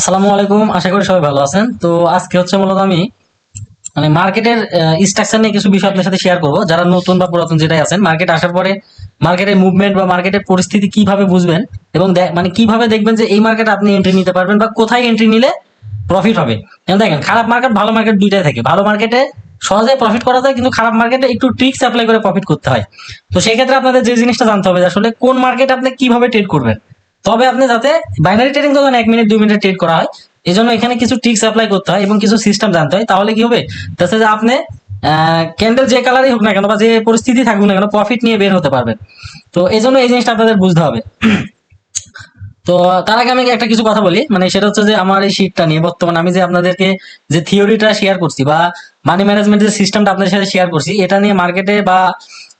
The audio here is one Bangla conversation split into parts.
আসসালামু আলাইকুম, আশা করি সবাই ভালো আছেন। তো আজকে হচ্ছে মূলত আমি মানে মার্কেটের স্ট্রাকচার নিয়ে কিছু বিষয় আপনার সাথে শেয়ার করব। যারা নতুন বা পুরাতন যেটাই আছেন মার্কেট আসার পরে মার্কেটের মুভমেন্ট বা মার্কেটের পরিস্থিতি কীভাবে বুঝবেন এবং মানে কীভাবে দেখবেন যে এই মার্কেটে আপনি এন্ট্রি নিতে পারবেন বা কোথায় এন্ট্রি নিলে প্রফিট হবে। দেখেন, খারাপ মার্কেট ভালো মার্কেট দুইটাই থাকে। ভালো মার্কেটে সহজে প্রফিট করা যায়, কিন্তু খারাপ মার্কেটে একটু ট্রিক্স অ্যাপ্লাই করে প্রফিট করতে হয়। তো সেই ক্ষেত্রে আপনাদের যে জিনিসটা জানতে হবে আসলে কোন মার্কেট আপনি কীভাবে ট্রেড করবেন। তবে আপনি যাতে বাইনারি ট্রেডিং তো এক মিনিট দুই মিনিট ট্রেড করা হয় এই জন্য এখানে কিছু ট্রিক্স অ্যাপ্লাই করতে হয় এবং কিছু সিস্টেম জানতে হয়, তাহলে কি হবে? যাতে যে আপনি ক্যান্ডেল যে কালারই হোক না কেন বা যে পরিস্থিতি থাকুক না কেন প্রফিট নিয়ে বের হতে পারবেন। তো এই জন্য এই জিনিসটা আপনাদের বুঝতে হবে। তো তার আগে আমি একটা কিছু কথা বলি মানে সেটা হচ্ছে যে আমার এই শীটটা নিয়ে বর্তমানে আমি যে আপনাদেরকে যে থিওরিটা শেয়ার করছি বা মানি ম্যানেজমেন্ট যে সিস্টেমটা আপনাদের সাথে শেয়ার করছি, এটা নিয়ে মার্কেটে বা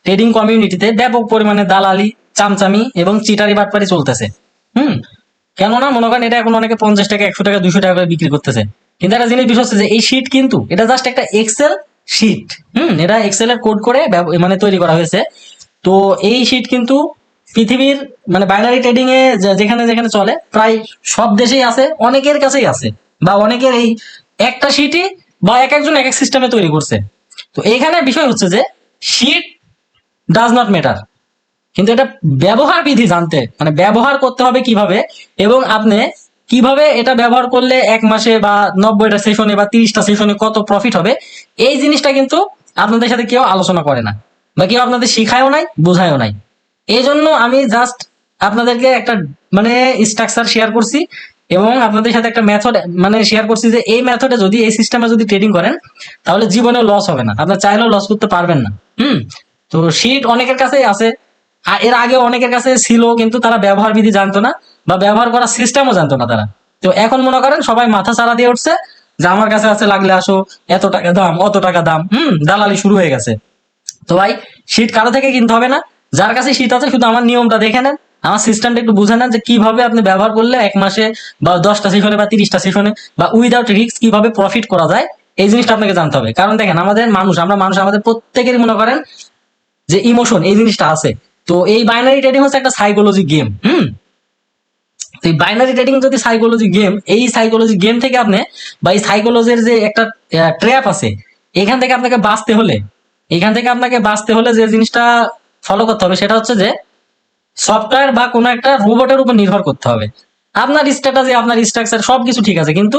ট্রেডিং কমিউনিটিতে ব্যাপক পরিমাণে দালালি, চামচামি এবং চিটারি বাটপারি চলতেছে। হুম। কেননা, মনে করেন এটা এখন অনেকে পঞ্চাশ টাকা, একশো টাকা দুশো টাকা করে বিক্রি করতেছে। কিন্তু একটা জিনিস বিষয় হচ্ছে যে, এই শীট কিন্তু, এটা জাস্ট একটা এক্সেল শীট হুম, এটা এক্সেলের কোড করে মানে তৈরি করা হয়েছে। তো এই শীট কিন্তু পৃথিবীর মানে বাইনারি ট্রেডিং এ যেখানে যেখানে চলে, প্রায় সব দেশেই আছে, অনেকের কাছেই আছে। বা অনেকের এই একটা শীটই বা এক একজন এক এক সিস্টেমে তৈরি করছে। তো এইখানে বিষয় হচ্ছে যে শীট ডাজ নট ম্যাটার কিন্তু এটা ব্যবহার বিধি জানতে। মানে ব্যবহার করতে হবে কীভাবে এবং আপনি কীভাবে এটা ব্যবহার করলে এক মাসে বা নব্বইটা সেশনে বা তিরিশটা সেশনে কত প্রফিট হবে, এই জিনিসটা কিন্তু আপনাদের সাথে কেউ আলোচনা করে না বা কেউ আপনাদের শিখায়ও নাই, বোঝায়ও নাই। এই জন্য আমি জাস্ট আপনাদেরকে একটা মানে স্ট্রাকচার শেয়ার করছি এবং আপনাদের সাথে একটা মেথড মানে শেয়ার করছি যে এই মেথডে যদি, এই সিস্টেমে যদি ট্রেডিং করেন, তাহলে জীবনে লস হবে না। আপনার চাইলেও লস করতে পারবেন না। হুম? তো শীট অনেকের কাছেই আছে। এর আগে অনেকের কাছে ছিল, কিন্তু তারা ব্যবহার বিধি জানতো না বা ব্যবহার করার সিস্টেমও জানতো না তারা। তো এখন মনে করেন সবাই মাথা চারা দিয়ে উঠছে যে আমার কাছে আছে লাগলে আসো, এত টাকা দাম, অত টাকা দাম, হুম, দালালি শুরু হয়ে গেছে। তো ভাই, শীত কারও থেকে কিনতে হবে না। যার কাছে শীত আছে, শুধু আমার নিয়মটা দেখে নেন, আমার সিস্টেমটা একটু বুঝে নেন যে কীভাবে আপনি ব্যবহার করলে এক মাসে বা দশটা সেশনে বা তিরিশটা সেশনে বা উইদাউট রিস্ক কীভাবে প্রফিট করা যায়, এই জিনিসটা আপনাকে জানতে হবে। কারণ দেখেন, আমাদের মানুষ, আমরা মানুষ, আমাদের প্রত্যেকেরই মনে করেন যে ইমোশন এই জিনিসটা আছে। তো এই বাইনারি ট্রেডিং হচ্ছে একটা সাইকোলজি গেম হুম? তো এই বাইনারি ট্রেডিং যদি সাইকোলজি গেম এই সাইকোলজি গেম থেকে আপনি বা এই সাইকোলজির যে একটা ট্র্যাপ আছে, এখান থেকে আপনাকে বাঁচতে হলে, এখান থেকে আপনাকে বাঁচতে হলে যে জিনিসটা ফলো করতে হবে সেটা হচ্ছে যে সফটওয়্যার বা কোনো একটা রোবটের উপর নির্ভর করতে হবে। আপনার স্ট্র্যাটাজি আপনার স্ট্রাকচার সবকিছু ঠিক আছে, কিন্তু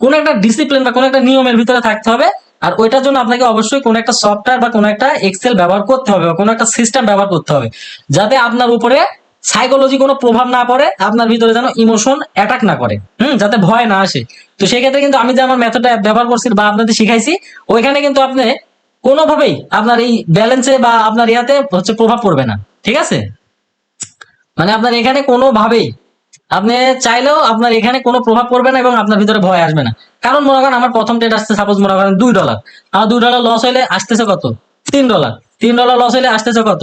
কোনো একটা ডিসিপ্লিন বা কোনো একটা নিয়মের ভিতরে থাকতে হবে আর ওইটার জন্য আপনাকে অবশ্যই কোন একটা সফটওয়্যার বা কোন একটা এক্সেল ব্যবহার করতে হবে বা কোন একটা সিস্টেম ব্যবহার করতে হবে। যাতে আপনার উপরে সাইকোলজি কোনো প্রভাব না পড়ে, আপনার ভিতরে যেন ইমোশন অ্যাটাক না করে। হুম, যাতে ভয় না আসে। তো সেক্ষেত্রে কিন্তু আমি যে আমার মেথডটা ব্যবহার করছি বা আপনাদের শিখাইছি, ওইখানে কিন্তু আপনি কোনোভাবেই আপনার এই ব্যালেন্সে বা আপনার ইয়াতে হচ্ছে প্রভাব পড়বে না। ঠিক আছে? মানে আপনার এখানে কোনোভাবেই আপনি চাইলেও আপনার এখানে কোনো প্রভাব পড়বে না এবং আপনার ভিতরে ভয় আসবে না। কারণ মনে করেন আমার প্রথম ট্রেড আসছে সাপোজ মনে করেন দুই ডলার আমার দুই ডলার লস হলে আসতেছে কত? তিন ডলার তিন ডলার লস হলে আসতেছে কত?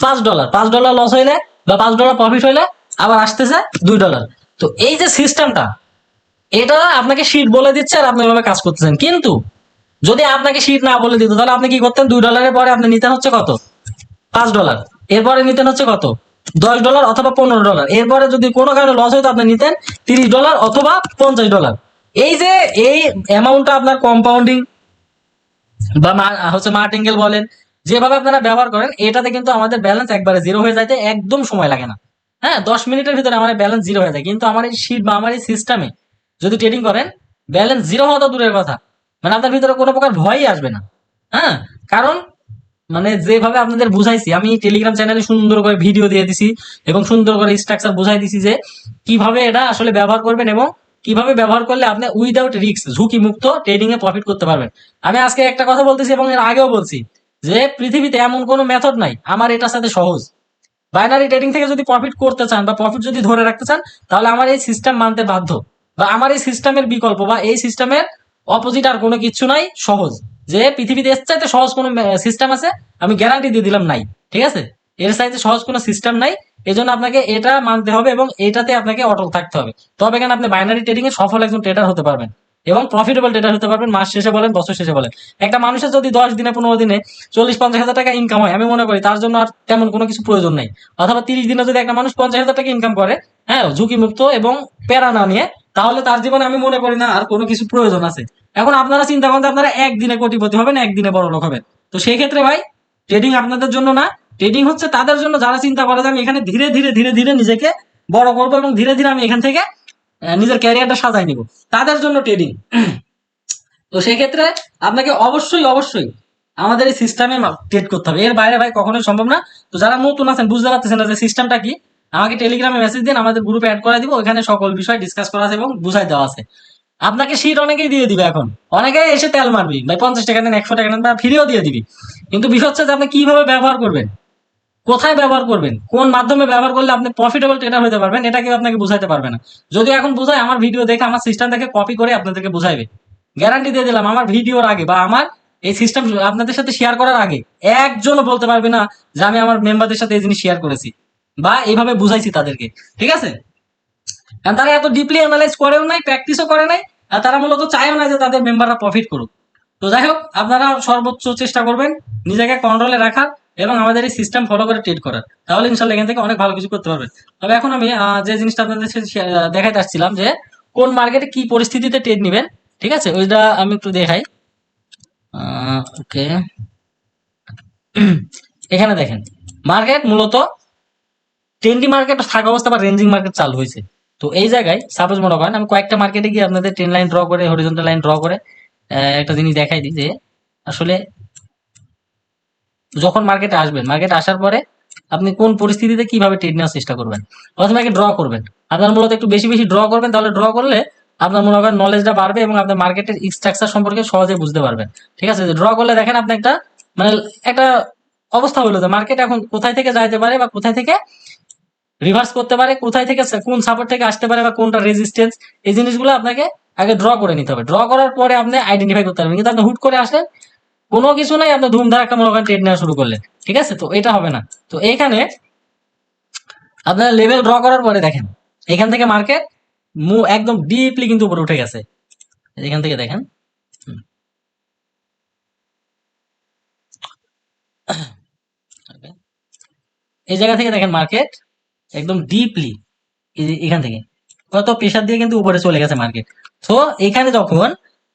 পাঁচ ডলার পাঁচ ডলার লস হইলে বা পাঁচ ডলার প্রফিট হইলে আবার আসতেছে দুই ডলার তো এই যে সিস্টেমটা এটা আপনাকে শীট বলে দিচ্ছে আর আপনি এভাবে কাজ করতেছেন। কিন্তু যদি আপনাকে শীট না বলে দিত, তাহলে আপনি কি করতেন? দুই ডলারের পরে আপনি নিতেন হচ্ছে কত? পাঁচ ডলার এরপরে নিতেন হচ্ছে কত? দশ ডলার অথবা পনেরো ডলার এরপরে যদি কোনো কারণে লস হতো আপনি নিতেন তিরিশ ডলার অথবা পঞ্চাশ ডলার এই যে এই অ্যামাউন্টটা আপনার কম্পাউন্ডিং বা হচ্ছে মার্টিঙ্গেল বলেন, যেভাবে আপনারা ব্যবহার করেন, এটাতে কিন্তু আমাদের ব্যালেন্স একবারে জিরো হয়ে যাইতে একদম সময় লাগে না। হ্যাঁ দশ মিনিটের ভিতরে আমার ব্যালেন্স জিরো হয়ে যায়। কিন্তু আমার এই শীট বা আমার এই সিস্টেমে যদি ট্রেডিং করেন ব্যালেন্স জিরো হওয়া তো দূরের কথা। মানে আপনার ভিতরে কোনো প্রকার ভয়ই আসবে না। হ্যাঁ কারণ মানে যেভাবে আপনাদের বুঝাইছি, আমি টেলিগ্রাম চ্যানেলে সুন্দর করে ভিডিও দিয়ে দিছি এবং সুন্দর করে স্ট্রাকচার বুঝাই দিছি যে কীভাবে এটা আসলে ব্যবহার করবেন এবং কীভাবে ব্যবহার করলে আপনি উইদাউট রিস্ক ঝুঁকি মুক্ত ট্রেডিং এ প্রফিট করতে পারবেন। আমি আজকে একটা কথা বলতেছি এবং এর আগেও বলছি যে পৃথিবীতে এমন কোনো মেথড নাই, আমার এটার সাথে সহজ। বাইনারি ট্রেডিং থেকে যদি প্রফিট করতে চান বা প্রফিট যদি ধরে রাখতে চান, তাহলে আমার এই সিস্টেম মানতে বাধ্য। বা আমার এই সিস্টেমের বিকল্প বা এই সিস্টেমের অপোজিট আর কোনো কিছু নাই, সহজ। যে পৃথিবীতে এর চাইতে সহজ কোনো সিস্টেম আছে, আমি গ্যারান্টি দিয়ে দিলাম নাই, ঠিক আছে? এর চাইতে সহজ কোনো সিস্টেম নাই, এজন্য আপনাকে এটা মানতে হবে এবং এটাতে আপনাকে অটল থাকতে হবে। তবে কেন আপনি বাইনারি ট্রেডিং এ সফল একজন ট্রেডার হতে পারবেন এবং প্রফিটেবল ট্রেডার হতে পারবেন, মাস শেষে বলেন, বছর শেষে বলেন। একটা মানুষের যদি দশ দিনে, পনেরো দিনে চল্লিশ, পঞ্চাশ হাজার টাকা ইনকাম হয়, আমি মনে করি তার জন্য আর তেমন কোনো কিছু প্রয়োজন নেই। অথবা তিরিশ দিনে যদি একটা মানুষ পঞ্চাশ হাজার টাকা ইনকাম করে হ্যাঁ ঝুঁকি মুক্ত এবং প্যারা না নিয়ে তাহলে তার জীবনে আমি মনে করি না, আর কোনো কিছু প্রয়োজন আছে। এখন আপনারা চিন্তা করেন আপনারা একদিনে কোটিপতি হবেন, একদিনে বড় লোক হবেন। তো সেই ক্ষেত্রে ভাই ট্রেডিং আপনাদের জন্য না। ট্রেডিং হচ্ছে তাদের জন্য যারা চিন্তা করে যে আমি এখানে ধীরে ধীরে ধীরে ধীরে নিজেকে বড় করব এবং ধীরে ধীরে আমি এখান থেকে নিজের ক্যারিয়ারটা সাজাই নিব। তাদের জন্য ট্রেডিং তো সেই ক্ষেত্রে আপনাকে অবশ্যই অবশ্যই আমাদের এই সিস্টেমে ট্রেড করতে হবে। এর বাইরে ভাই কখনোই সম্ভব না। তো যারা নতুন আছেন, বুঝতে পারতেছেন না যে সিস্টেমটা কি। আমাকে টেলিগ্রামে মেসেজ দিন, আমাদের গ্রুপে অ্যাড করে দিব ওখানে সকল বিষয় ডিসকাস করা আছে এবং বুঝাই দেওয়া আছে। আপনাকে সিট অনেকেই দিয়ে দিবে এখন। অনেকেই এসে তেল মারবি, ভাই পঞ্চাশ টাকা নেন, একশো টাকা নেন, বা ফ্রিও দিয়ে দিবি। কিন্তু বিষয় হচ্ছে যে আপনি কীভাবে ব্যবহার করবেন? কোথায় ব্যবহার করবেন? কোন মাধ্যমে ব্যবহার করলে আপনি প্রফিটেবল ট্রেডার হতে পারবেন? এটা কেউ আপনাকে বুঝাইতে পারবে না। যদি এখন বুঝায়, আমার ভিডিও দেখে, আমার সিস্টেম দেখে কপি করে আপনাদেরকে বুঝাইবে। গ্যারান্টি দিয়ে দিলাম, আমার ভিডিওর আগে বা আমার এই সিস্টেম আপনাদের সাথে শেয়ার করার আগে একজনও বলতে পারবে না যে আমি আমার মেম্বারদের সাথে এই জিনিস শেয়ার করেছি। বা এইভাবে বুঝাইছি তাদেরকে, ঠিক আছে? কারণ তারা এত ডিপলি অ্যানালাইজ করেও নাই প্র্যাকটিসও করে নাই, আর তারা মূলত চায়ও না যে তাদের মেম্বাররা প্রফিট করুক। তো যাই হোক, আপনারা সর্বোচ্চ চেষ্টা করবেন নিজেকে কন্ট্রোলে রাখার এবং আমাদের এই সিস্টেম ফলো করে ট্রেড করার। তাহলে ইনশাল্লাহ এখান থেকে অনেক ভালো কিছু করতে পারবেন। তবে এখন আমি যে জিনিসটা আপনাদের দেখাইতে আসছিলাম যে কোন মার্কেটে কি পরিস্থিতিতে ট্রেড নেবেন, ঠিক আছে? ওইটা আমি একটু দেখাই। ওকে এখানে দেখেন মার্কেট মূলত ট্রেন্ডি মার্কেট থাকা অবস্থা বা রেঞ্জিং মার্কেট চালু হয়েছে। তো এই জায়গায় সাপোজ মনে করেন, আমি কয়েকটা মার্কেটে গিয়ে আপনাদের ট্রেন লাইন ড্র করে হরিজন্টাল লাইন ড্র করে একটা জিনিস দেখাই দিই যে, আসলে যখন মার্কেটে আসবেন মার্কেট আসার পরে আপনি কোন পরিস্থিতিতে কীভাবে ট্রেড নেওয়ার চেষ্টা করবেন? প্রথমে আগে ড্র করবেন। আপনার মূলত একটু বেশি বেশি ড্র করবেন, তাহলে ড্র করলে আপনার মনে করেন নলেজটা বাড়বে এবং আপনার মার্কেটের স্ট্রাকচার সম্পর্কে সহজে বুঝতে পারবেন। ঠিক আছে? ড্র করলে দেখেন আপনি একটা মানে একটা অবস্থা হলো যে মার্কেট এখন কোথায় থেকে যাইতে পারে বা কোথায় থেকে রিভার্স করতে পারে, কোথায় থেকে কোন সাপোর্ট থেকে আসতে পারে বা কোনটা রেজিস্ট্যান্স এই জিনিসগুলো আপনাকে আগে ড্র করে নিতে হবে। ড্র করার পরে আপনি আইডেন্টিফাই করতে পারবেন। কিন্তু আপনি হুট করে আসলেন, কোনো কিছু নাই, আপনি ধুমধার একটা মনে করেন ট্রেড নেওয়া শুরু করলেন। ঠিক আছে? তো এটা হবে না। তো এখানে আপনার লেভেল ড্র করার পরে দেখেন, এখান থেকে মার্কেট মু একদম ডিপলি কিন্তু উপরে উঠে গেছে। এখান থেকে দেখেন। এই জায়গা থেকে দেখেন মার্কেট একদম ডিপলি এখান থেকে। কত প্রেশার দিয়ে কিন্তু উপরে চলে গেছে মার্কেট তো এখানে যখন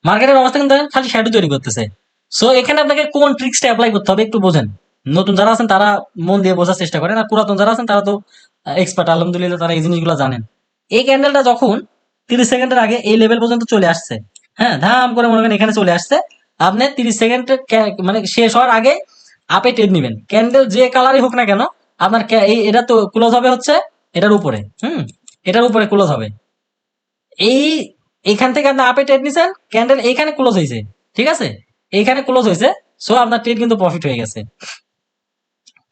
মার্কেটের অবস্থা কিন্তু খালি শ্যাডো তৈরি করতেছে। সো এখানে আপনাকে কোন ট্রিক্সটা অ্যাপ্লাই করতে হবে একটু বোঝেন। নতুন যারা আছেন তারা মন দিয়ে বোঝার চেষ্টা করেন আর পুরাতন যারা আছেন তারা তো এক্সপার্ট আলহামদুলিল্লাহ তারা এই জিনিসগুলো জানেন। এই ক্যান্ডেলটা যখন তিরিশ সেকেন্ডের আগে এই লেভেল পর্যন্ত চলে আসছে হ্যাঁ ধাম করে মনে করেন এখানে চলে আসছে, আপনি তিরিশ সেকেন্ড মানে শেষ হওয়ার আগে আপে ট্রেড নিবেন। ক্যান্ডেল যে কালারই হোক না কেন আপনার এটা তো ক্লোজ হবে হচ্ছে এটার উপরে, হুম? এটার উপরে ক্লোজ হবে। এই এখান থেকে আপনি আপে ট্রেড নিছেন ক্যান্ডেল এইখানে ক্লোজ হয়েছে ঠিক আছে? এইখানে ক্লোজ হয়েছে সো আপনার ট্রেড কিন্তু প্রফিট হয়ে গেছে।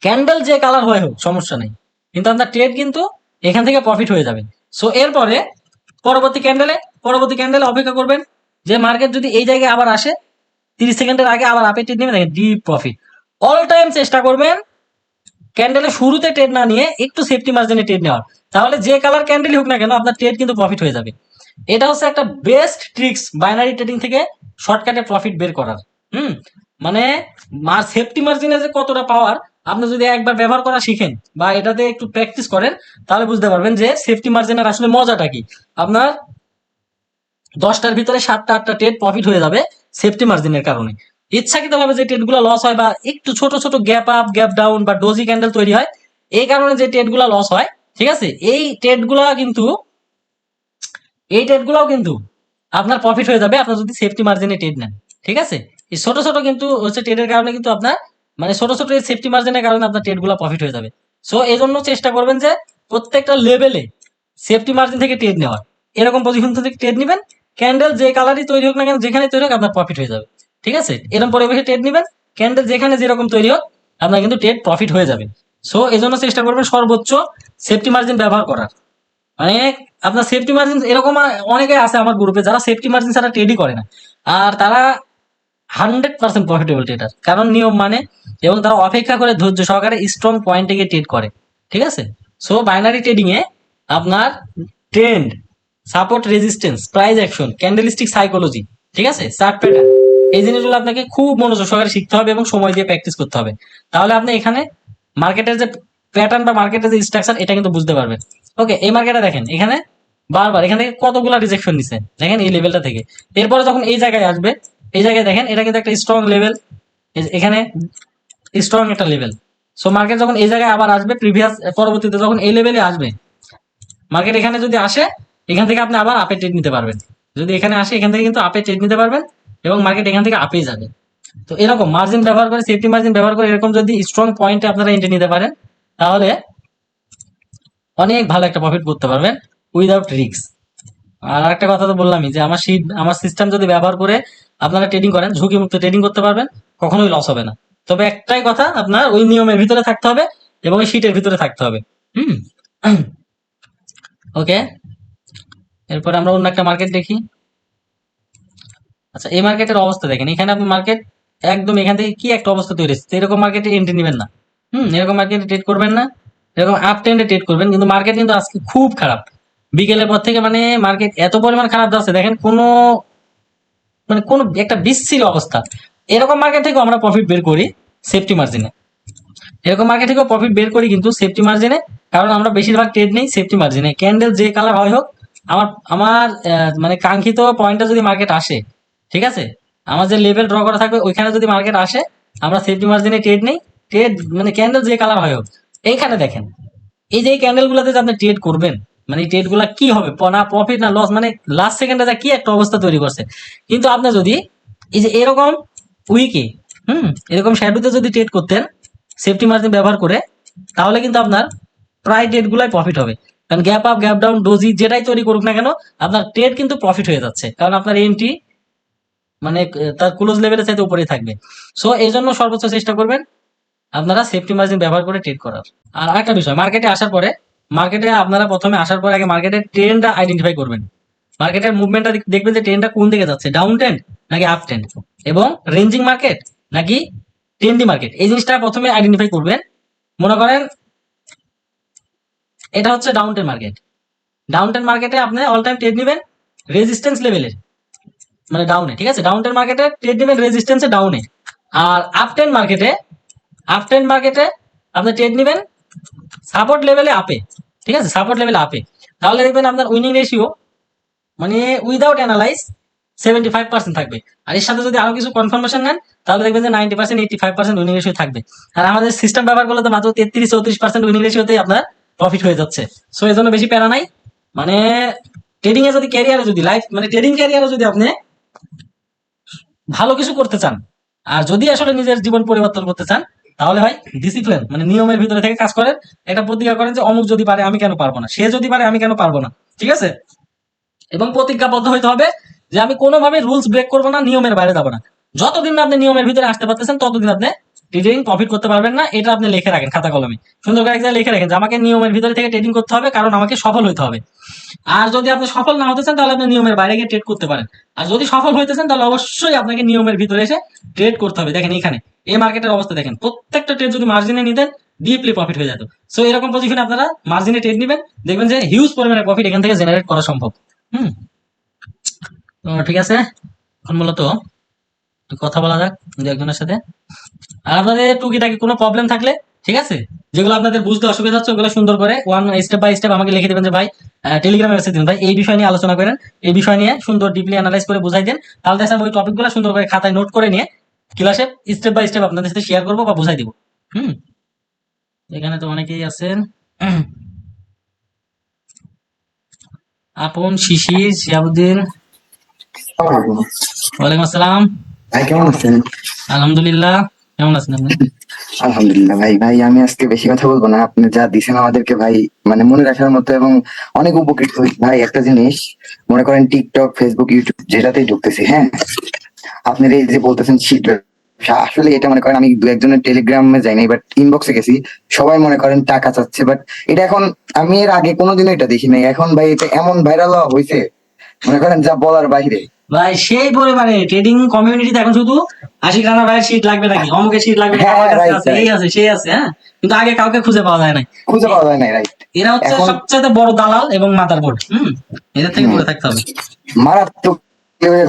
ক্যান্ডেল যে কালার হয় হোক, সমস্যা নেই। কিন্তু আপনার ট্রেড কিন্তু এখান থেকে প্রফিট হয়ে যাবে। সো এরপরে পরবর্তী ক্যান্ডেলে পরবর্তী ক্যান্ডেলে অপেক্ষা করবেন যে মার্কেট যদি এই জায়গায় আবার আসে, তিরিশ সেকেন্ডের আগে আবার আপে ট্রেড নেবেন ডিপ প্রফিট অল টাইম চেষ্টা করবেন ক্যান্ডেলের শুরুতে ট্রেড না নিয়ে একটু সেফটি মার্জিনে ট্রেড নেওয়ার তাহলে যে কালার ক্যান্ডেলই হোক না কেন, আপনার ট্রেড কিন্তু প্রফিট হয়ে যাবে। এটা হচ্ছে একটা বেস্ট ট্রিক্স বাইনারি ট্রেডিং থেকে শর্টকাটে প্রফিট বের করার। হুম? মানে মার সেফটি মার্জিনে যে কতটা পাওয়ার আপনি যদি একবার ব্যবহার করা শিখেন বা এটাতে একটু প্র্যাকটিস করেন, তাহলে বুঝতে পারবেন যে সেফটি মার্জিনের আসলে মজাটা কি। আপনার দশটার ভিতরে সাতটা, আটটা ট্রেড প্রফিট হয়ে যাবে সেফটি মার্জিনের কারণে। ইচ্ছাকৃত ভাবে যে ট্রেডগুলো লস হয় বা একটু ছোট ছোট গ্যাপ আপ গ্যাপ ডাউন বা ডোজি ক্যান্ডেল তৈরি হয়, এই কারণে যে ট্রেডগুলো লস হয়, ঠিক আছে? এই ট্রেডগুলো কিন্তু, এই ট্রেড গুলাও কিন্তু আপনার প্রফিট হয়ে যাবে আপনার যদি সেফটি মার্জিনে ট্রেড নেন, ঠিক আছে? এই ছোট ছোট কিন্তু হচ্ছে ট্রেডের কারণে কিন্তু আপনার মানে ছোট ছোট এই সেফটি মার্জিনের কারণে আপনার ট্রেডগুলো প্রফিট হয়ে যাবে। সো এই জন্য চেষ্টা করবেন যে প্রত্যেকটা লেভেলে সেফটি মার্জিন থেকে ট্রেড নেওয়ার। এরকম পজিশন থেকে ট্রেড নেবেন ক্যান্ডেল যে কালারই তৈরি হোক না কেন যেখানে তৈরি হোক আপনার প্রফিট হয়ে যাবে। ঠিক আছে? এরকম পরিবেশে ট্রেড নেবেন। ক্যান্ডেল যেখানে যেরকম তৈরি হোক, আপনার কিন্তু ট্রেড প্রফিট হয়ে যাবে। সো এই জন্য চেষ্টা করবেন সর্বোচ্চ সেফটি মার্জিন ব্যবহার করার। মানে আপনার সেফটি মার্জিন এরকম অনেকে আছে আমার গ্রুপে যারা সেফটি মার্জিন ছাড়া ট্রেডই করে না। আর তারা হান্ড্রেড পার্সেন্ট প্রফিটেবল ট্রেডার কারণ নিয়ম মানে এবং তারা অপেক্ষা করে ধৈর্য সহকারে স্ট্রং পয়েন্টে গিয়ে ট্রেড করে। ঠিক আছে? সো বাইনারি ট্রেডিং এ আপনার trend support resistance price action candlestick psychology ঠিক আছে? চার্ট প্যাটার্ন এই জিনিসগুলো আপনাকে খুব মনোযোগ সহকারে শিখতে হবে এবং সময় দিয়ে প্র্যাকটিস করতে হবে। তাহলে আপনি এখানে মার্কেটের যে প্যাটার্ন বা মার্কেটের যে স্ট্রাকচার এটা কিন্তু বুঝতে পারবেন। ওকে এই মার্কেটে দেখেন, এখানে বারবার, এখান থেকে কতগুলা রিজেকশন নিছে? দেখেন এই লেভেলটা থেকে। এরপরে যখন এই জায়গায় আসবে, এই জায়গায় দেখেন, এটা কিন্তু একটা স্ট্রং লেভেল এখানে স্ট্রং একটা লেভেল সো মার্কেট যখন এই জায়গায় আবার আসবে প্রিভিয়াস পরবর্তীতে যখন এই লেভেলে আসবে মার্কেট এখানে যদি আসে, এখান থেকে আপনি আবার আপে ট্রেড নিতে পারবেন। যদি এখানে আসে, এখান থেকে কিন্তু আপে ট্রেড নিতে পারবেন এবং মার্কেট এখান থেকে আপেই যাবে। তো এরকম মার্জিন ব্যবহার করে সেফটি মার্জিন ব্যবহার করে এরকম যদি স্ট্রং পয়েন্টে আপনারা এন্ট্রি নিতে পারেন, তাহলে অনেক ভালো একটা প্রফিট করতে পারবেন উইদাউট রিস্ক আর একটা কথা তো বললামই যে আমার শীট আমার সিস্টেম যদি ব্যবহার করে আপনারা ট্রেডিং করেন ঝুঁকি মুক্ত ট্রেডিং করতে পারবেন, কখনোই লস হবে না। তবে একটাই কথা, আপনার ওই নিয়মের ভিতরে থাকতে হবে এবং ওই শীটের ভিতরে থাকতে হবে। হুম? ওকে এরপরে আমরা অন্য একটা মার্কেট দেখি। আচ্ছা এই মার্কেটের অবস্থা দেখেন। এখানে আপনি মার্কেট একদম এখান থেকে কি একটা অবস্থা তৈরি হচ্ছে এরকম মার্কেটে এন্ট্রি নেবেন না। হুম, এরকম মার্কেটে ট্রেড করবেন না। এরকম আপ ট্রেন্ডে ট্রেড করবেন। কিন্তু মার্কেট কিন্তু আজকে খুব খারাপ। বিকেলের পর থেকে মানে মার্কেট এত পরিমাণ খারাপ যাচ্ছে। দেখেন কোনো মানে কোনো একটা বিশ্রী অবস্থা। এরকম মার্কেট থেকেও আমরা প্রফিট বের করি সেফটি মার্জিনে এরকম মার্কেট থেকেও প্রফিট বের করি কিন্তু সেফটি মার্জিনে কারণ আমরা বেশিরভাগ ট্রেড নেই সেফটি মার্জিনে ক্যান্ডেল যে কালার হয় হোক আমার আমার মানে কাঙ্ক্ষিত পয়েন্টে যদি মার্কেট আসে, ঠিক আছে? আমার যে লেভেল ড্র করা থাকবে, ওইখানে যদি মার্কেট আসে, আমরা সেফটি মার্জিনে ট্রেড নেই। ট্রেড মানে ক্যান্ডেল যে কালার হয় এইখানে দেখেন, এই যে ক্যান্ডেলগুলোতে যে আপনি ট্রেড করবেন মানে ট্রেডগুলা কি হবে না প্রফিট না লস মানে লাস্ট সেকেন্ডে যা কি একটা অবস্থা তৈরি করছে। কিন্তু আপনি যদি এই যে এরকম উইকে হুম, এরকম শ্যাডোতে যদি ট্রেড করতেন সেফটি মার্জিন ব্যবহার করে, তাহলে কিন্তু আপনার প্রায় ট্রেড গুলাই প্রফিট হবে। কারণ gap up gap down doji যেটাই তৈরি করুক না কেন, আপনার ট্রেড কিন্তু প্রফিট হয়ে যাচ্ছে। কারণ আপনার এন্ট্রি মানে তার ক্লোজ লেভেলের চাইতে উপরেই থাকবে। সো এই জন্য সর্বোচ্চ চেষ্টা করবেন আপনারা সেফটি মার্জিন ব্যবহার করে ট্রেড করার। আর একটা বিষয় মার্কেটে আসার পরে মার্কেটে আপনারা প্রথমে আসার পরে আগে মার্কেটের ট্রেন্ডটা আইডেন্টিফাই করবেন। মার্কেটের মুভমেন্টটা দেখবেন যে ট্রেন্ডটা কোন দিকে যাচ্ছে ডাউন ট্রেন্ড নাকি আপ ট্রেন্ড এবং রেঞ্জিং মার্কেট নাকি ট্রেন্ডি মার্কেট এই জিনিসটা প্রথমে আইডেন্টিফাই করবেন। মনে করেন এটা হচ্ছে down trend market down trend মার্কেটে আপনি অল টাইম ট্রেড নেবেন রেজিস্ট্যান্স লেভেলের মানে ডাউনে ঠিক আছে? ডাউন ট্রেন্ড মার্কেটে ট্রেড নেবেন রেজিস্ট্যান্সে ডাউনে আর আপ ট্রেন্ড মার্কেটে আপ ট্রেন্ড মার্কেটে আপনি ট্রেড নেবেন সাপোর্ট লেভেলে আপে ঠিক আছে? সাপোর্ট লেভেলে আপে তাহলে দেখবেন আপনার উইনিং রেশিও মানে without analyze seventy five percent থাকবে। আর এর সাথে যদি আরও কিছু কনফার্মেশন নেন, তাহলে দেখবেন যে ninety percent eighty five percent winning ratio থাকবে। আর আমাদের সিস্টেম ব্যবহার করলে তো মাত্র তেত্রিশ, চৌত্রিশ পার্সেন্ট উইনিং রেশিওতেই আপনার প্রফিট হয়ে যাচ্ছে। সো এই জন্য বেশি প্যারা নাই। মানে ট্রেডিং এ যদি ক্যারিয়ারে যদি লাইফ মানে ট্রেডিং ক্যারিয়ারে যদি আপনি ভালো কিছু করতে চান, আর যদি আসলে নিজের জীবন পরিবর্তন করতে চান, তাহলে ভাই ডিসিপ্লিন মানে নিয়মের ভিতরে থেকে কাজ করেন। এটা প্রতিজ্ঞা করেন যে অমুক যদি পারে আমি কেন পারব না। সে যদি পারে আমি কেন পারব না। ঠিক আছে? এবং প্রতিজ্ঞাবদ্ধ হইতে হবে যে আমি কোনোভাবে রুলস ব্রেক করব না, নিয়মের বাইরে যাব না। যতদিন আপনি নিয়মের ভিতরে আসতে পারতেছেন, ততদিন আপনি ট্রেডিং প্রফিট করতে পারবেন না, এটা আপনি লিখে রাখেন খাতা কলমে। সুন্দর করে এক লিখে রাখেন যে আমাকে নিয়মের ভিতরে থেকে ট্রেডিং করতে হবে, কারণ আমাকে সফল হইতে হবে। আর যদি আপনি সফল না হতে চান, তাহলে আপনি নিয়মের বাইরে গিয়ে ট্রেড করতে পারেন। আর যদি সফল হইতে চান, তাহলে অবশ্যই আপনাকে নিয়মের ভিতরে এসে ট্রেড করতে হবে। দেখেন এখানে এই মার্কেটের অবস্থা দেখেন। প্রত্যেকটা ট্রেড যদি মার্জিনে নিতেন ডিপলি প্রফিট হয়ে যেত। সো এরকম পজিশনে আপনারা মার্জিনে ট্রেড নেবেন, দেখবেন যে হিউজ পরিমাণে প্রফিট এখান থেকে জেনারেট করা সম্ভব। হুম? ঠিক আছে। এখন মূলত কথা বলা যাক, দু একজনের সাথে। আর আপনাদের টুকিটাকি কোনো প্রবলেম থাকলে ঠিক আছে? যেগুলো আপনাদের বুঝতে অসুবিধা হচ্ছে ওগুলো সুন্দর করে ওয়ান স্টেপ বাই স্টেপ আমাকে লিখে দেবেন যে ভাই টেলিগ্রামে মেসেজ দিন। ভাই এই বিষয় নিয়ে আলোচনা করেন এই বিষয় নিয়ে সুন্দর ডিপলি অ্যানালাইজ করে বুঝাই দেন। তাহলে দেখেন ওই টপিকগুলো সুন্দর করে খাতায় নোট করে নিয়ে ক্লাসে স্টেপ বাই স্টেপ আপনাদের সাথে শেয়ার করব বা বুঝাই দিব। হুম? এখানে তো অনেকেই আছেন। আপন শিশির শিয়াবুদ্দিন ওয়ালাইকুম আসসালাম। কেমন আছেন? আলহামদুলিল্লাহ। কেমন আছেন আপনি? আলহামদুলিল্লাহ, ভাই ভাই, আমি আজকে বেশি কথা বলব না। আপনি যা দিছেন আমাদেরকে, ভাই মানে মনে রাখার মতো এবং অনেক উপকৃত ভাই, একটা জিনিস, মনে করেন টিকটক ফেসবুক ইউটিউব যেটাতেই ঢুকতেছি হ্যাঁ? আপনার এই যে বলতেছেন শীত আসলে এটা মনে করেন আমি দু একজনের টেলিগ্রামে যাই নাই বাট ইনবক্সে গেছি। সবাই মনে করেন টাকা চাচ্ছে বাট এটা এখন আমি এর আগে কোনোদিনও এটা দেখি নাই এখন ভাই, এটা এমন ভাইরাল হয়েছে মনে করেন যা বলার বাইরে। ভাই সেই পরিমাণে ট্রেডিং কমিউনিটিতে এখন শুধু আশিক রানা ভাইয়ের শীত লাগবে নাকি? অমুকের শীত লাগবে হ্যাঁ, এই আছে সেই আছে হ্যাঁ? কিন্তু আগে কাউকে খুঁজে পাওয়া যায় না খুঁজে পাওয়া যায় নাই রাইট এরা হচ্ছে সবচেয়ে বড় দালাল এবং মাতার বোর্ড হম? এদের থেকে দূরে থাকতে হবে। মারাত্মক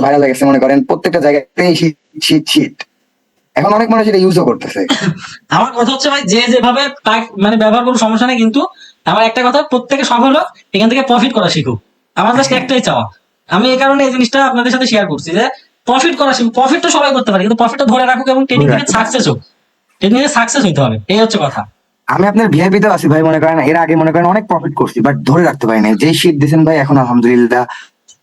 ভাইরাল লাগছে মনে করেন প্রত্যেকটা জায়গাতেই শীত শীত শীত। এখন অনেক মানুষ এটা ইউজও করতেছে। আমার কথা হচ্ছে ভাই যে যেভাবে মানে ব্যবহার করুক সমস্যা নেই কিন্তু আমার একটা কথা প্রত্যেকে সফল হোক এখান থেকে প্রফিট করা শিখুক। আমার জাস্ট একটাই চাওয়া। আমি এই কারণে এই জিনিসটা আপনাদের সাথে শেয়ার করছি যে প্রফিট করা প্রফিট তো সবাই করতে পারে কিন্তু প্রফিটটা ধরে রাখুক এবং ট্রেডিং থেকে সাকসেস হোক। ট্রেডিং এ সাকসেস হইতে হবে এই হচ্ছে কথা। আমি আপনার ভিআইপি তে আছি ভাই মনে করেন এর আগে মনে করেন অনেক প্রফিট করছি বাট ধরে রাখতে পারি না যেই শীত দিয়েছেন ভাই এখন আলহামদুলিল্লাহ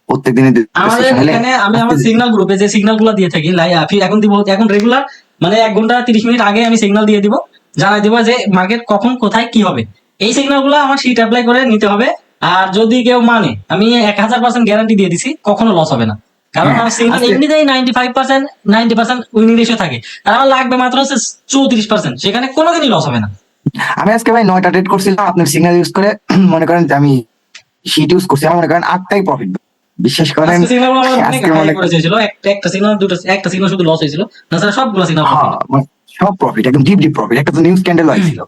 প্রত্যেক দিনে আমাদের এখানে আমি আমার সিগন্যাল গ্রুপে যে সিগন্যালগুলো দিয়ে থাকি লাই এখন দিব এখন রেগুলার মানে এক ঘণ্টা তিরিশ মিনিট আগে আমি সিগন্যাল দিয়ে দিব জানাই দিব যে মার্কেট কখন কোথায় কি হবে। এই সিগন্যালগুলো আমার শিট অ্যাপ্লাই করে নিতে হবে। আর যদি কেউ মানে আমি এক হাজার পার্সেন্ট গ্যারান্টি দিয়ে দিছি কখনো লস হবে না। কারণ হ্যাঁ, আমার সিগন্যাল এমনিতেই ninety five percent ninety percent winning ratio থাকে। আর আমার লাগবে মাত্র হচ্ছে চৌত্রিশ পার্সেন্ট সেখানে কোনোদিনই লস হবে না। আমি আজকে ভাই নয়টা ট্রেড করছিলাম আপনার সিগন্যাল ইউজ করে মনে করেন যে আমি শীট ইউজ করছি আমার মনে করেন আটটাই প্রফিট বিশ্বাস করেন। একটা একটা সিগন্যাল দুটো একটা সিগন্যাল শুধু লস হয়েছিল তাছাড়া সবগুলো সিগন্যাল মানে সব প্রফিট একদম ডিপ ডিপ প্রফিট একটা তো নিউজ ক্যান্ডেল হয়েছিল।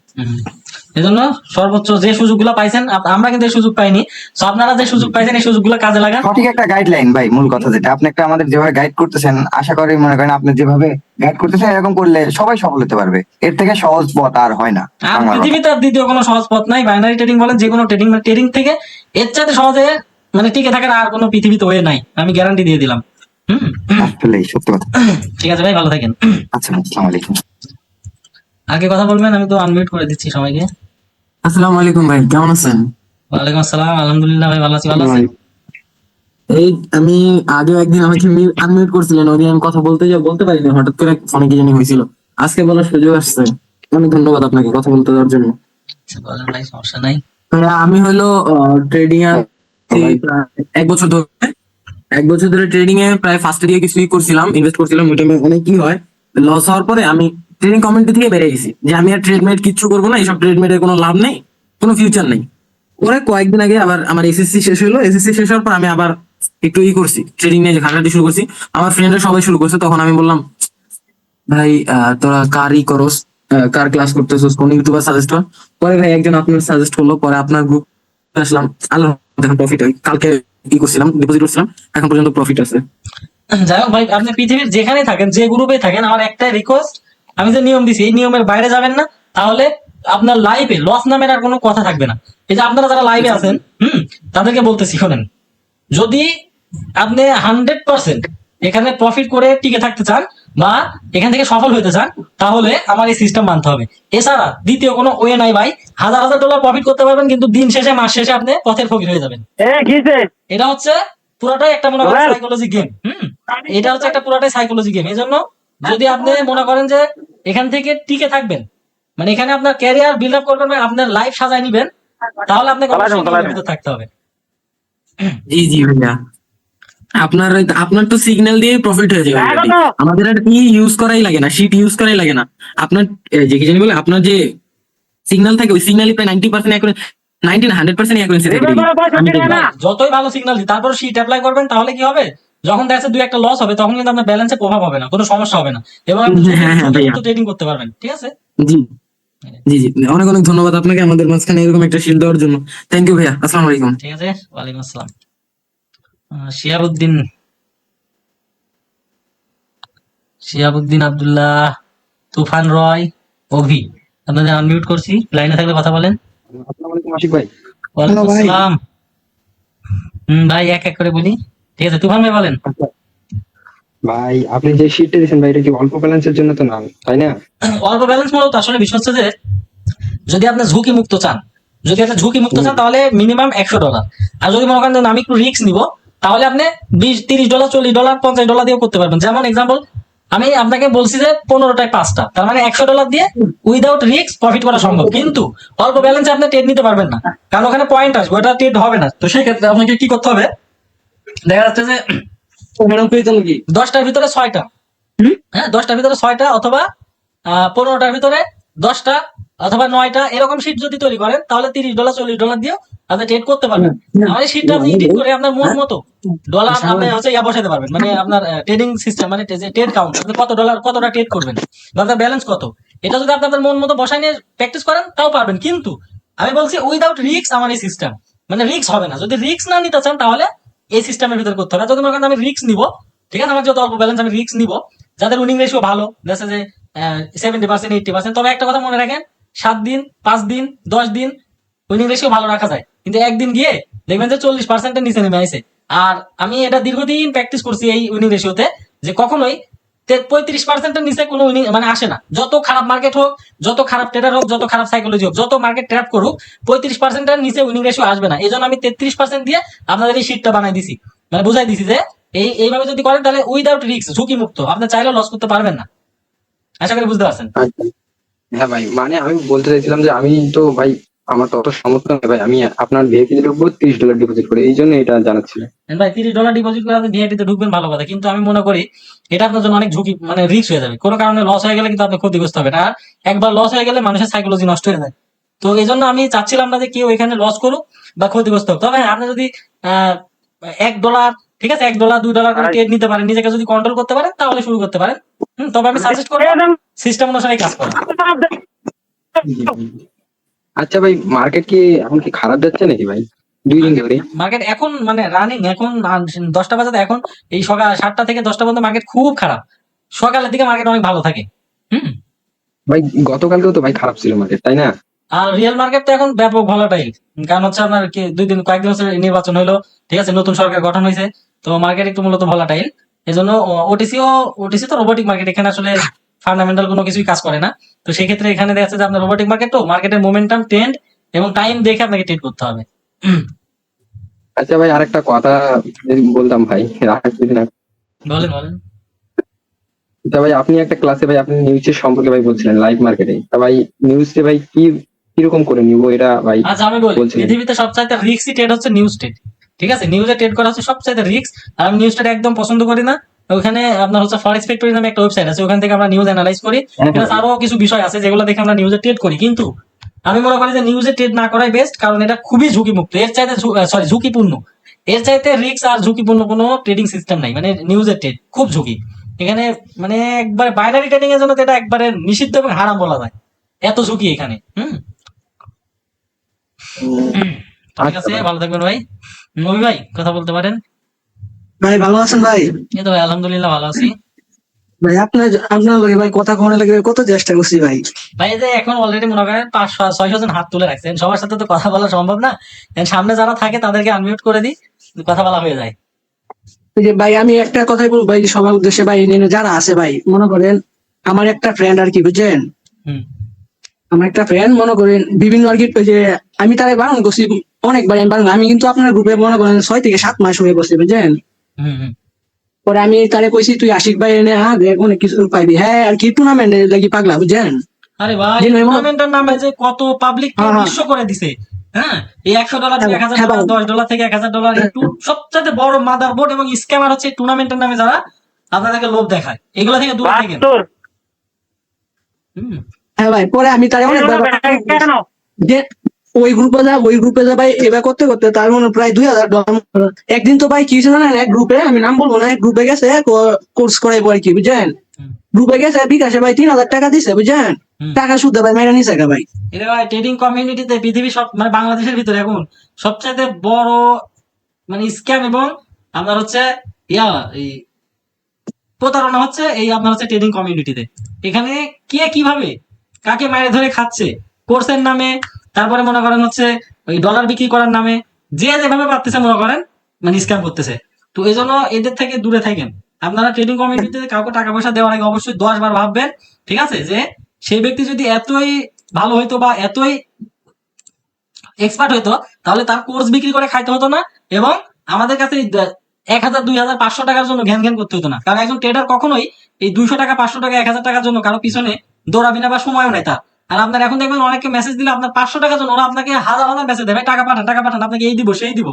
এই জন্য সর্বোচ্চ যে সুযোগগুলো পাইছেন আমরা কিন্তু এই সুযোগ পাইনি। তো আপনারা যে সুযোগ পাইছেন এই সুযোগগুলো কাজে লাগান। সঠিক একটা গাইডলাইন ভাই মূল কথা যেটা। আপনি একটা আমাদের যেভাবে গাইড করতেছেন আশা করি মনে করেন আপনি যেভাবে গাইড করতেছেন এরকম করলে সবাই সফল হতে পারবে। এর থেকে সহজ পথ আর হয় না পৃথিবীতে আর দ্বিতীয় কোনো সহজ পথ নাই। বাইনারি ট্রেডিং বলেন যে কোনো ট্রেডিং ট্রেডিং থেকে এর চাইতে সহজে মানে টিকে থাকার আর কোনো পৃথিবীতে ওয়ে নাই। আমি গ্যারান্টি দিয়ে দিলাম। হুম। আসলেই সত্যি কথা। ঠিক আছে ভাই ভালো থাকেন। আচ্ছা আসসালামু আলাইকুম। আগে কথা বলবেন আমি তো আনমিউট করে দিচ্ছি সবাইকে। আসসালামু আলাইকুম ভাই কেমন আছেন? ওয়ালাইকুম আসসালাম আলহামদুলিল্লাহ ভাই ভালো আছি ভালো আছি এই আমি আগে একদিন আমাকে আনমিউট করছিলেন ওই আমি কথা বলতে যাও বলতে পারিনি হঠাৎ করে ফোনে কি জানি হয়েছিল। আজকে বলার সুযোগ আসছে। অনেক ধন্যবাদ আপনাকে কথা বলতে দেওয়ার জন্য। আচ্ছা, ভাই সমস্যা নাই। আমি হলো ট্রেডিং এ প্রায় এক বছর ধরে এক বছর ধরে ট্রেডিং এ প্রায় ফার্স্ট দিয়ে কিছুই করছিলাম ইনভেস্ট করছিলাম ওই টাইমে অনেক কি হয়। লস হওয়ার পরে আমি ট্রেডিং কমিউনিটি থেকে বেরিয়ে গেছি। যে আমি আর ট্রেডমেট কিচ্ছু করব না, এইসব ট্রেডমেটের কোনো লাভ নেই, কোনো ফিউচার নেই। পরে কয়েকদিন আগে আবার আমার এসএসসি শেষ হলো। এসএসসি শেষ হওয়ার পর আমি আবার একটু ই করছি ট্রেডিং নিয়ে ঘাটাঘাটি শুরু করছি। আমার ফ্রেন্ডরা সবাই শুরু করছে, তখন আমি বললাম, ভাই তোরা কার ই করস? কার ক্লাস করতেছিস? কোন ইউটিউবার সাজেস্ট কর? পরে ভাই একজন আপনার সাজেস্ট করল, পরে আপনার গ্রুপ আসলাম। আল্লাহ দেখেন প্রফিট কালকে ই করছিলাম ডিপোজিট করছিলাম, এখন পর্যন্ত প্রফিট আছে। যাই হোক ভাই, আপনি পৃথিবীর যেখানে থাকেন, যে গ্রুপে থাকেন, আমার একটাই রিকোয়েস্ট আমি যে নিয়ম দিছি এই নিয়মের বাইরে যাবেন না তাহলে আপনার লাইফে লস নামের আর কোনো কথা থাকবে না। এই যে আপনারা যারা লাইভে আছেন হুম তাদেরকে বলতেছি শোনেন। যদি আপনি হান্ড্রেড পার্সেন্ট এখানে প্রফিট করে টিকে থাকতে চান বা এখান থেকে সফল হতে চান তাহলে আমার এই সিস্টেম মানতে হবে। এছাড়া দ্বিতীয় কোনো ওয়ে নাই ভাই হাজার হাজার ডলার প্রফিট করতে পারবেন কিন্তু দিন শেষে মাস শেষে আপনি পথের ফকির হয়ে যাবেন। এটা হচ্ছে পুরোটাই একটা মনে করেন সাইকোলজি গেম হুম এটা হচ্ছে একটা পুরোটাই সাইকোলজি গেম এই জন্য যদি আপনি মনে করেন যে এখান থেকে টিকে থাকবেন মানে এখানে আপনার ক্যারিয়ার বিল্ড আপ করবেন আপনার লাইফ সাজায় নিবেন তাহলে আপনাকে অবশ্যই থাকতে হবে। জি জি ভাইয়া। আপনার আপনার তো সিগন্যাল দিয়ে প্রফিট হয়ে যাবে আমাদের আর কি ইউজ করাই লাগে না শিট ইউজ করাই লাগে না। আপনার যে কি জানি বলে আপনার যে সিগন্যাল থাকে ওই সিগন্যালই প্রায় ninety percent ninety hundred percent accuracy থাকে যতই ভালো সিগন্যাল দিই তারপর শীট অ্যাপ্লাই করবেন তাহলে কি হবে? যখন দেখা যাচ্ছে দুই একটা লস হবে তখন কিন্তু আপনার ব্যালেন্সে প্রভাব হবে না কোনো সমস্যা হবে না। এবং আপনি হ্যাঁ, হ্যাঁ। ট্রেডিং করতে পারবেন ঠিক আছে? জি। জি জি অনেক অনেক ধন্যবাদ আপনাকে আমাদের মাঝখানে এরকম একটা শিল্ড দেওয়ার জন্য। থ্যাংক ইউ ভাইয়া আসসালামু আলাইকুম। ঠিক আছে ওয়ালাইকুম আসসালাম। আহ, শিহাবুদ্দিন শিহাবুদ্দিন আব্দুল্লাহ তুফান রয় অভি। আপনাদের আনমিউট করছি লাইনে থাকলে কথা বলেন। আসসালামু আলাইকুম আশিক ভাই। ওয়ালাইকুম আসসালাম। হুম ভাই এক এক করে বলি। ঠিক আছে তুফান ভাই বলেন। ভাই আপনি যে শীটটা দিয়েছেন ভাই এটা কি অল্প ব্যালেন্সের জন্য তো না তাই না? অল্প ব্যালেন্স মূলত আসলে বিষয় হচ্ছে যে যদি আপনি ঝুঁকি মুক্ত চান যদি আপনি ঝুঁকি মুক্ত চান তাহলে মিনিমাম একশো ডলার আর যদি মনে করেন যে আমি একটু রিস্ক নিব তাহলে আপনি বিশ তিরিশ ডলার চল্লিশ ডলার পঞ্চাশ ডলার দিয়েও করতে পারবেন। যেমন এক্সাম্পল আমি আপনাকে বলছি যে পনেরোটায় পাঁচটা। তার মানে একশো ডলার দিয়ে উইদাউট রিস্ক প্রফিট করা সম্ভব। কিন্তু অল্প ব্যালেন্সে আপনি ট্রেড নিতে পারবেন না। কারণ ওখানে পয়েন্ট আসবে ওটা ট্রেড হবে না। তো সেক্ষেত্রে আপনাকে কি করতে হবে? দেখা যাচ্ছে যে দশটার ভিতরে ছয়টা। হ্যাঁ দশটার ভিতরে ছয়টা অথবা পনেরোটার ভিতরে দশটা অথবা নয়টা এরকম শিট যদি তৈরি করেন তাহলে তিরিশ ডলার চল্লিশ ডলার দিয়ে আপনি ট্রেড করতে পারবেন। শিটটা আপনি এডিট করে আপনার মন মতো ডলার আপনি হচ্ছে ইয়া বসাতে পারবেন। মানে আপনার ট্রেডিং সিস্টেম মানে ট্রেড কাউন্ট আপনি কত ডলার কতটা ট্রেড করবেন বা আপনার ব্যালেন্স কত। এটা যদি আপনি আপনার মন মতো বসায় নিয়ে প্র্যাকটিস করেন তাও পারবেন। কিন্তু আমি বলছি উইদাউট রিস্ক আমার এই সিস্টেম মানে রিস্ক হবে না। যদি রিস্ক না নিতে চান তাহলে এই সিস্টেমের ভিতরে করতে হবে। যদি মনে করেন আমি রিক্স নিব, ঠিক আছে? আমার যত অল্প ব্যালেন্স আমি রিক্স নিব, যাদের উইনিং রেশিও ভালো দেখা যে সেভেন্টি পার্সেন্ট এইটটি পার্সেন্ট তবে একটা কথা মনে রাখেন, সাত দিন, পাঁচ দিন, দশ দিন উইনিং রেশিও ভালো রাখা যায়। কিন্তু একদিন গিয়ে দেখবেন যে চল্লিশ পার্সেন্টের নিচে নেমে আইছে। আর আমি এটা দীর্ঘদিন প্র্যাকটিস করছি এই উইনিং রেশিওতে যে কখনোই পঁয়ত্রিশ পার্সেন্টের নিচে কোনো মানে আসে না। যত খারাপ মার্কেট হোক, যত খারাপ ট্রেডার হোক, যত খারাপ সাইকোলজি হোক, যত মার্কেট ট্র্যাপ করুক, পঁয়ত্রিশ পার্সেন্টের নিচে উইনিং রেশিও আসবে না। এই জন্য আমি তেত্রিশ পার্সেন্ট দিয়ে আপনাদের এই শীটটা বানাই দিছি। মানে বুঝাই দিছি যে, এই, এইভাবে যদি করেন, তাহলে উইদাউট রিস্ক ঝুঁকি মুক্ত আপনি চাইলেও লস করতে পারবেন না। আশা করি বুঝতে পারছেন। আচ্ছা। হ্যাঁ ভাই মানে আমি বলতে চাইছিলাম যে, আমি তো ভাই আমার তো অত নেই। ভাই আমি আপনার ভিআইপি ঢুকবো তিরিশ ডলার ডিপোজিট করে। এই জন্য এটা জানাচ্ছিলাম ভাই তিরিশ ডলার ডিপোজিট করে আপনি ভিআইপি তে ঢুকবেন ভালো কথা। কিন্তু আমি মনে করি এটা আপনার জন্য অনেক ঝুঁকি মানে রিস্ক হয়ে যাবে। কোনো কারণে লস হয়ে গেলে কিন্তু আপনি ক্ষতিগ্রস্ত হবেন। আর একবার লস হয়ে গেলে মানুষের সাইকোলজি নষ্ট হয়ে যায়। তো এই জন্য আমি চাচ্ছিলাম না যে কেউ এখানে লস করুক বা ক্ষতিগ্রস্ত হোক। তবে আপনি যদি আহ, এক ডলার ঠিক আছে? এক ডলার দুই ডলার করে ট্রেড নিতে পারেন নিজেকে যদি কন্ট্রোল করতে পারেন তাহলে শুরু করতে পারেন। হুম, তবে আমি সাজেস্ট করব সিস্টেম অনুসারে কাজ করেন। আচ্ছা ভাই মার্কেট কি এখন কি খারাপ যাচ্ছে নাকি ভাই? দুই দিন ধরে মার্কেট এখন মানে রানিং এখন দশটা বাজাতে এখন এই সকাল সাতটা থেকে দশটা পর্যন্ত মার্কেট খুব খারাপ। সকালের দিকে মার্কেট অনেক ভালো থাকে। হুম? ভাই গতকালকেও তো ভাই খারাপ ছিল মার্কেট তাই না? আর রিয়েল মার্কেট তো এখন ব্যাপক ভলাটাইল কারণ হচ্ছে আপনার কি দুই দিন কয়েকদিন হচ্ছে নির্বাচন হলো ঠিক আছে? নতুন সরকার গঠন হয়েছে তো মার্কেট একটু মূলত ভলাটাইল এই জন্য ওটিসিও ওটিসি তো রোবোটিক মার্কেট এখানে আসলে ফান্ডামেন্টাল কোনো কিছুই কাজ করে না। তো সেক্ষেত্রে এখানে দেখা যাচ্ছে যে আপনার রোবোটিক মার্কেট তো মার্কেটের মোমেন্টাম ট্রেন্ড এবং টাইম দেখে আপনাকে ট্রেড করতে হবে। আচ্ছা ভাই আরেকটা কথা বলতাম ভাই না বলেন বলেন। তা ভাই আপনি একটা ক্লাসে ভাই আপনি নিউজের সম্পর্কে ভাই বলছিলেন লাইভ মার্কেটে তা ভাই নিউজে ভাই কি কীরকম করে নিব এটা ভাই আচ্ছা আমি বলি বলছিলেন। পৃথিবীতে সবচাইতে রিক্সি ট্রেড হচ্ছে নিউজ ট্রেড ঠিক আছে? নিউজে ট্রেড করা হচ্ছে সবচাইতে আর আমি নিউজ ট্রেড একদম পছন্দ করি না। ওখানে আপনার হচ্ছে ফরেক্স ফ্যাক্টরি নামে একটা ওয়েবসাইট আছে ওখান থেকে আমরা নিউজ অ্যানালাইজ করি। হ্যাঁ, প্লাস আরও কিছু বিষয় আছে যেগুলো দেখে আমরা নিউজে ট্রেড করি। কিন্তু আমি মনে করি যে নিউজে ট্রেড না করাই বেস্ট কারণ এটা খুবই ঝুঁকিমুক্ত। এর চাইতে সরি ঝুঁকিপূর্ণ। এর চাইতে রিক্স আর ঝুঁকিপূর্ণ কোনো ট্রেডিং সিস্টেম নাই। মানে নিউজের ট্রেড খুব ঝুঁকি। এখানে মানে একবার বাইনারি ট্রেডিং এর জন্য এটা একবারে নিষিদ্ধ এবং হারাম বলা যায়। এত ঝুঁকি এখানে হুম। ঠিক আছে ভালো থাকবেন ভাই। নবী ভাই কথা বলতে পারেন? ভাই ভালো আছেন ভাই? এই তো ভাই আলহামদুলিল্লাহ ভালো আছি। ভাই আপনার আপনার লগে ভাই কথা কমে লাগে কত চেষ্টা করছি ভাই? ভাই যে এখন অলরেডি মনে করেন পাঁচশো ছয়শো জন হাত তুলে রাখছেন। সবার সাথে তো কথা বলা সম্ভব না। সামনে যারা থাকে তাদেরকে আনমিউট করে দিই কথা বলা হয়ে যায়। যে ভাই আমি একটা কথাই বলব ভাই সবার উদ্দেশ্যে ভাই যারা আছে ভাই মনে করেন আমার একটা ফ্রেন্ড আর কি বুঝছেন? হুম। আমার একটা ফ্রেন্ড মনে করেন বিভিন্ন আর কি যে আমি তারে বারণ করছি অনেকবার আমি বারণ আমি কিন্তু আপনার গ্রুপে মনে করেন ছয় থেকে সাত মাস হয়ে বসছি বুঝছেন? পরে আমি তারে কইছি তুই আশিক ভাই এনে হা দেখ অনেক কিছু পাইবি। হ্যাঁ আর কি টুর্নামেন্ট লাগি পাগলা বুঝছেন? আরে ভাই টুর্নামেন্টের নামে যে কত পাবলিক হ্যাঁ, হ্যাঁ। বিশ্ব করে দিছে হ্যাঁ? এই একশো ডলার থেকে এক হাজার হ্যাঁ, ডলার দশ ডলার থেকে এক হাজার ডলার সবচেয়ে বড় মাদার বোর্ড এবং স্ক্যামার হচ্ছে টুর্নামেন্টের নামে যারা আপনাদেরকে লোভ দেখায়। এগুলো থেকে দূরে থাকেন। হুম। হ্যাঁ ভাই পরে আমি তারে অনেকবার যে ওই গ্রুপে যা ওই গ্রুপে যা ভাই এবার করতে করতে তার মনে প্রায় দুই হাজার ডলার একদিন তো ভাই কি হয়েছে জানেন? এক গ্রুপে আমি নাম বলব না এক গ্রুপে গেছে কোর্স করাইবো আর কি বুঝছেন? গ্রুপে গেছে বিকাশে ভাই তিন হাজার টাকা দিছে বুঝছেন? টাকা শুদ্ধ ভাই মেরে নিছে ভাই। এটা ভাই ট্রেডিং কমিউনিটিতে পৃথিবী সব মানে বাংলাদেশের ভিতরে এখন সবচাইতে বড় মানে স্ক্যাম এবং আপনার হচ্ছে ইয়া এই প্রতারণা হচ্ছে এই আপনার হচ্ছে ট্রেডিং কমিউনিটিতে এখানে কে কীভাবে কাকে মারে ধরে খাচ্ছে? কোর্সের নামে তারপরে মনে করেন হচ্ছে ওই ডলার বিক্রি করার নামে যে যেভাবে পারতেছে মনে করেন মানে স্ক্যাম করতেছে। তো এই জন্য এদের থেকে দূরে থাকেন। আপনারা ট্রেডিং কমিউনিটিতে কাউকে টাকা পয়সা দেওয়ার আগে অবশ্যই দশ বার ভাববেন, ঠিক আছে? যে সেই ব্যক্তি যদি এতই ভালো হইতো বা এতই এক্সপার্ট হইতো, তাহলে তার কোর্স বিক্রি করে খাইতে হতো না এবং আমাদের কাছে এক হাজার, দুই হাজার, পাঁচশো টাকার জন্য ঘ্যান ঘ্যান করতে হতো না। কারণ একজন ট্রেডার কখনোই এই দুইশো টাকা, পাঁচশো টাকা, এক হাজার টাকার জন্য কারও পিছনে দৌড়াবি না বা সময়ও নেই তার। আর আপনার এখন দেখবেন অনেকে মেসেজ দিলে আপনার পাঁচশো টাকার জন্য ওরা আপনাকে হাজার হাজার মেসেজ দেবে টাকা পাঠান টাকা পাঠান আপনাকে এই দিব সেই দিব।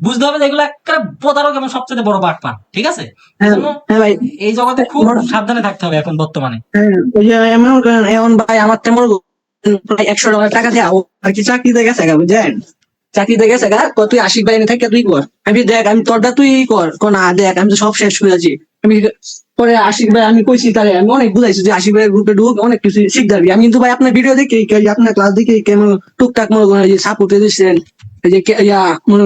বুঝতে হবে যে এগুলো একটা প্রতারক এবং সবচেয়ে বড় বাট পান ঠিক আছে? হ্যাঁ হ্যাঁ এই জগতে খুব সাবধানে থাকতে হবে এখন বর্তমানে। হ্যাঁ, এমন এমন ভাই আমার তেমন প্রায় একশো টাকা দিয়ে আর কি চাকরিতে গেছে গা বুঝছেন? চাকরিতে গেছে গা তুই আশিক ভাই এনে থাকে তুই কর। আমি দেখ আমি তোরটা তুই কর। না দেখ আমি তো সব শেষ করে আছি আমি পরে আশিক ভাই, আমি কইছি, তারে আমি অনেক বুঝাইছি যে আশিক ভাইয়ের গ্রুপে ঢুক, অনেক কিছু শিখতে আমি কিন্তু ভাই আপনার ভিডিও দেখি আপনার ক্লাস দেখি, কেমন টুকটাক মনে করেন যে দিচ্ছেন, এই যে ইয়া, মনে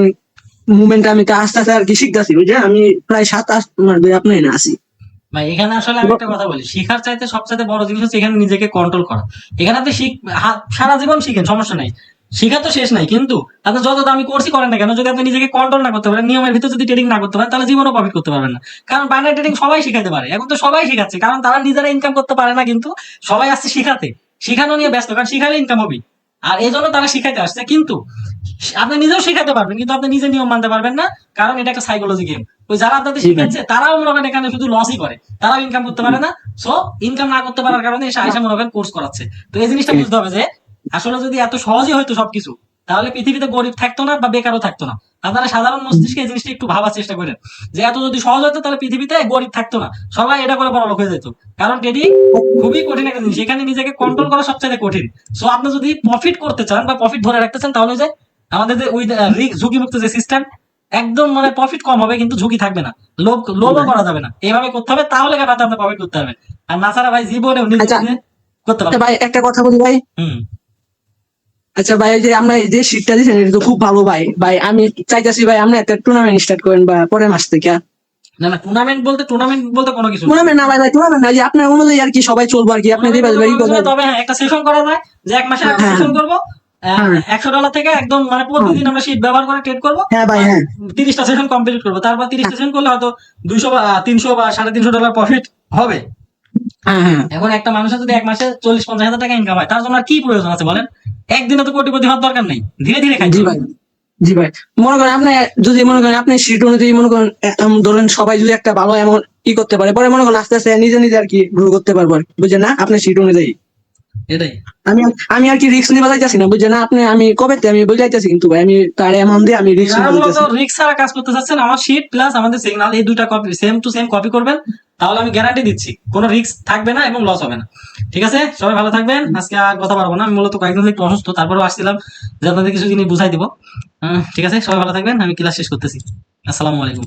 মুভমেন্ট আমি আস্তে আস্তে আর কি শিখতেছি, বুঝছেন? আমি প্রায় সাত, আট মাস ধরে আপনার এনে আসি ভাই, এখানে আসলে আমি একটা কথা বলি, শিখার চাইতে সবচেয়ে বড় জিনিস হচ্ছে এখানে নিজেকে কন্ট্রোল করা। এখানে আপনি শিখ সারা জীবন শিখেন, সমস্যা নাই। শিখা তো শেষ নাই কিন্তু আপনি যত দামি কোর্সই করেন না কেন যদি আপনি নিজেকে কন্ট্রোল না করতে পারেন নিয়মের ভিতরে যদি ট্রেডিং না করতে পারেন তাহলে জীবনও প্রফিট করতে পারবেন না। কারণ বাইনারি ট্রেডিং সবাই শিখাতে পারে এখন তো সবাই শিখাচ্ছে কারণ তারা নিজেরা ইনকাম করতে পারে না কিন্তু সবাই আসছে শিখাতে। শিখানো নিয়ে ব্যস্ত কারণ শিখালে ইনকাম হবে আর এই জন্য তারা শিখাইতে আসছে কিন্তু আপনি নিজেও শেখাতে পারবেন কিন্তু আপনি নিজে নিয়ম মানতে পারবেন না কারণ এটা একটা সাইকোলজি গেম ওই যারা আপনাদের শিখাচ্ছে তারাও মনে করেন এখানে শুধু লসই করে তারাও ইনকাম করতে পারে না। সো ইনকাম না করতে পারার কারণে এসে আয়সা মনে করেন কোর্স করাচ্ছে। তো এই জিনিসটা বুঝতে হবে যে আসলে যদি এত সহজই হয়তো সবকিছু তাহলে পৃথিবীতে গরিব থাকতো না বা বেকারও থাকতো না। আপনারা সাধারণ মস্তিষ্কে এই জিনিসটা একটু ভাবার চেষ্টা করেন। যে এত যদি সহজ হতো তাহলে পৃথিবীতে গরিব থাকতো না। সবাই এটা করে বড় লোক হয়ে যেত। কারণ ট্রেডিং খুবই কঠিন একটা জিনিস। এখানে নিজেকে কন্ট্রোল করা সবচেয়ে কঠিন। সো আপনি যদি প্রফিট করতে চান বা প্রফিট ধরে রাখতে চান তাহলে যে আমাদের যে উইথ ঝুঁকি মুক্ত যে সিস্টেম একদম মানে প্রফিট কম হবে কিন্তু ঝুঁকি থাকবে না। লোভ লোভও করা যাবে না। এইভাবে করতে হবে তাহলে কেন আপনি প্রফিট করতে পারবেন আর না ছাড়া ভাই জীবনে আচ্ছা। করতে আচ্ছা পারবেন ভাই একটা কথা বলি ভাই। হুম। আচ্ছা ভাই যে আমরা এই যে শীটটা দিচ্ছেন এটা তো খুব ভালো ভাই। ভাই আমি চাইতেছি ভাই আমরা একটা টুর্নামেন্ট স্টার্ট করেন বা পরের মাস থেকে। না না টুর্নামেন্ট বলতে টুর্নামেন্ট বলতে কোনো কিছু টুর্নামেন্ট না ভাই ভাই টুর্নামেন্ট না যে আপনার অনুযায়ী আর কি সবাই চলবো আর কি আপনি ভাই তবে হ্যাঁ একটা সেশন করা যায় যে এক মাসে একটা হ্যাঁ। সেশন করব। হ্যাঁ। একশো ডলার থেকে একদম মানে প্রতিদিন আমরা শীট ব্যবহার করে ট্রেড করব। হ্যাঁ ভাই হ্যাঁ। তিরিশটা সেশন কমপ্লিট করব। তারপর তিরিশটা সেশন করলে হয়তো দুইশো বা তিনশো বা সাড়ে তিনশো ডলার প্রফিট হবে। হ্যাঁ হ্যাঁ এখন একটা মানুষের যদি এক মাসে চল্লিশ পঞ্চাশ হাজার টাকা ইনকাম হয় তার জন্য কি প্রয়োজন আছে বলেন? একদিনে তো কোটিপতি হওয়ার দরকার নেই। ধীরে ধীরে খাই জি ভাই জি ভাই। মনে করেন আপনি যদি মনে করেন আপনি সিট অনুযায়ী মনে করেন ধরেন সবাই যদি একটা ভালো এমন ই করতে পারে পরে মনে করেন আস্তে আস্তে নিজে নিজে আর কি গ্রো করতে পারব বুঝছেন না? আপনি সিট অনুযায়ী। এটাই। আমি আমি আর কি রিস্ক নিয়ে বাজাইতেছি না বুঝছেন আপনি আমি কবে আমি বুঝাইতেছি কিন্তু ভাই আমি তার এমন দিয়ে আমি রিস্ক রিক্স ছাড়া কাজ করতে চাচ্ছেন আমার শিট প্লাস আমাদের সিগনাল এই দুইটা copy same to same copy করবেন তাহলে আমি গ্যারান্টি দিচ্ছি কোনো রিস্ক থাকবে না এবং লস হবে না। ঠিক আছে? সবাই ভালো থাকবেন আজকে আর কথা পারব না আমি মূলত কয়েকদিন একটু অসুস্থ তারপরেও আসছিলাম যে আপনাদের কিছু জিনিস বুঝাই দিব। আহ, ঠিক আছে? সবাই ভালো থাকবেন আমি ক্লাস শেষ করতেছি। আসসালামু আলাইকুম।